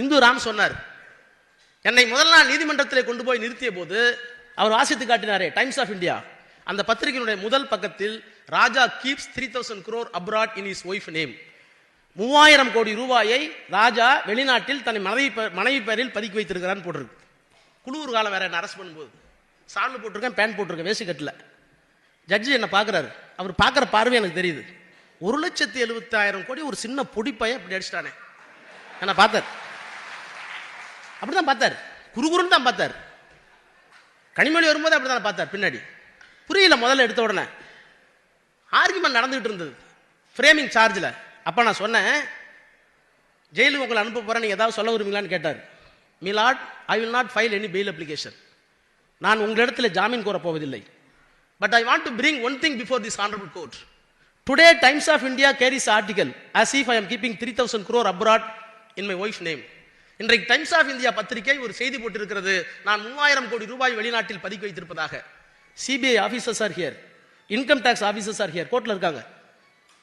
இந்து ராம் சொன்னார் என்னை முதல் நாள் நீதிமன்றத்தில் கொண்டு போய் நிறுத்திய போது அவர் வாசித்து காட்டினாரே டைம்ஸ் ஆஃப் இந்தியா அந்த பத்திரிகையினுடைய முதல் பக்கத்தில் Raja keeps three thousand crore abroad in his wife name மூவாயிரம் கோடி ரூபாயை ராஜா வெளிநாட்டில் தன்னை மனைவி மனைவி பேரில் பதுக்கி வைத்திருக்கிறான்னு போட்டிருக்கு. குளூர் காலம் வேற என்ன அரெஸ்ட் பண்ணும்போது. சால்வு போட்டிருக்கேன் பேண்ட் போட்டிருக்கேன் வேசி கட்டில். ஜட்ஜி என்ன பார்க்குறாரு. அவர் பார்க்குற பார்வை எனக்கு தெரியுது. ஒரு லட்சத்தி எழுபத்தாயிரம் கோடி ஒரு சின்ன பொடிப்பைய இப்படி அடிச்சிட்டானே. என்ன பார்த்தார். அப்படிதான் பார்த்தார். குறுகுருன்னு தான் பார்த்தார். கனிமொழி வரும்போது அப்படி தான் பார்த்தார் பின்னாடி. புரியல முதல்ல எடுத்த உடனே. ஆர்குமெண்ட் நடந்துகிட்டு இருந்தது. ஃப்ரேமிங் சார்ஜில் அப்போ நான் சொன்னேன் ஜெயிலுக்கு உங்களை அனுப்ப போகிறேன் நீங்கள் ஏதாவது சொல்ல விரும்பீங்களான்னு கேட்டார். Milord I will not file any bail application நான் உங்களிடத்தில் ஜாமீன் கோரப் போவதில்லை. But I want to bring one thing before this honourable court today Times of India carries article as if I am keeping three thousand crore abroad in my wife name இன்றைக்கு Times of India பத்திரிகை ஒரு செய்தி போட்டிருக்கிறது. நான் மூவாயிரம் கோடி ரூபாய் வெளிநாட்டில் பதுக்கி வைத்திருப்பதாக. CBI officers are here income tax officers are here கோர்ட்டில் இருக்காங்க.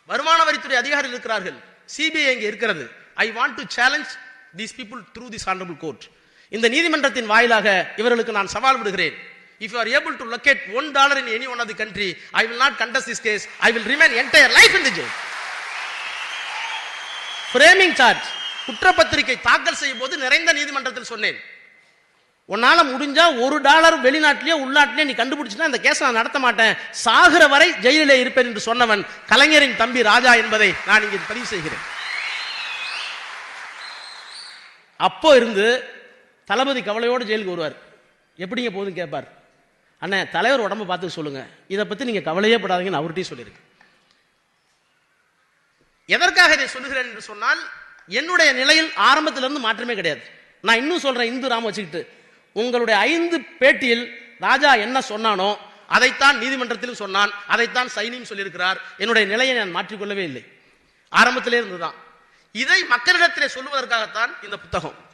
வருமான வரித்துறை அதிகாரிகள் இருக்கிறார்கள். சிபிஐ இங்கே இருக்கிறது. I want to challenge these people through this honourable court இந்த நீதிமன்றத்தின் வாயிலாக இவர்களுக்கு நான் சவால் விடுகிறேன். If you are able to locate one dollar in any one of the country I will not contest this case I will remain entire life in the jail framing charge குற்றப்பத்திரிகை தாக்கல் செய்யும் போது நிறைந்த நீதிமன்றத்தில் சொன்னேன். உன்னால முடிஞ்சா ஒரு டாலர் வெளிநாட்டிலேயோ உள்நாட்டிலேயே நீ கண்டுபிடிச்சினா இந்த கேஸ் நான் நடத்த மாட்டேன். சாகிற வரை ஜெயிலிலே இருப்பேன் என்று சொன்னவன் கலைஞரின் தம்பி ராஜா என்பதை நான் இங்கே பதிவு செய்கிறேன். அப்போ இருந்து தளபதி கவலையோடு ஜெயிலுக்கு வருவார். எப்படிங்க போதும் கேட்பார். அண்ணே தலைவர் உடம்ப பார்த்து சொல்லுங்க. இதை பத்தி நீங்க கவலையே படாதீங்கன்னு அவர்கிட்டையும் சொல்லியிருக்கு. எதற்காக இதை சொல்லுகிறேன் என்று சொன்னால் என்னுடைய நிலையில் ஆரம்பத்திலிருந்து மாற்றமே கிடையாது. நான் இன்னும் சொல்றேன் இந்து ராம வச்சுக்கிட்டு. உங்களுடைய ஐந்து பேட்டியில் ராஜா என்ன சொன்னானோ அதைத்தான் நீதிமன்றத்திலும் சொன்னான் அதைத்தான் சைனியும் சொல்லியிருக்கிறார். என்னுடைய நிலையை நான் மாற்றிக்கொள்ளவே இல்லை. ஆரம்பத்திலே இருந்துதான். இதை மக்களிடத்திலே சொல்லுவதற்காகத்தான் இந்த புத்தகம்.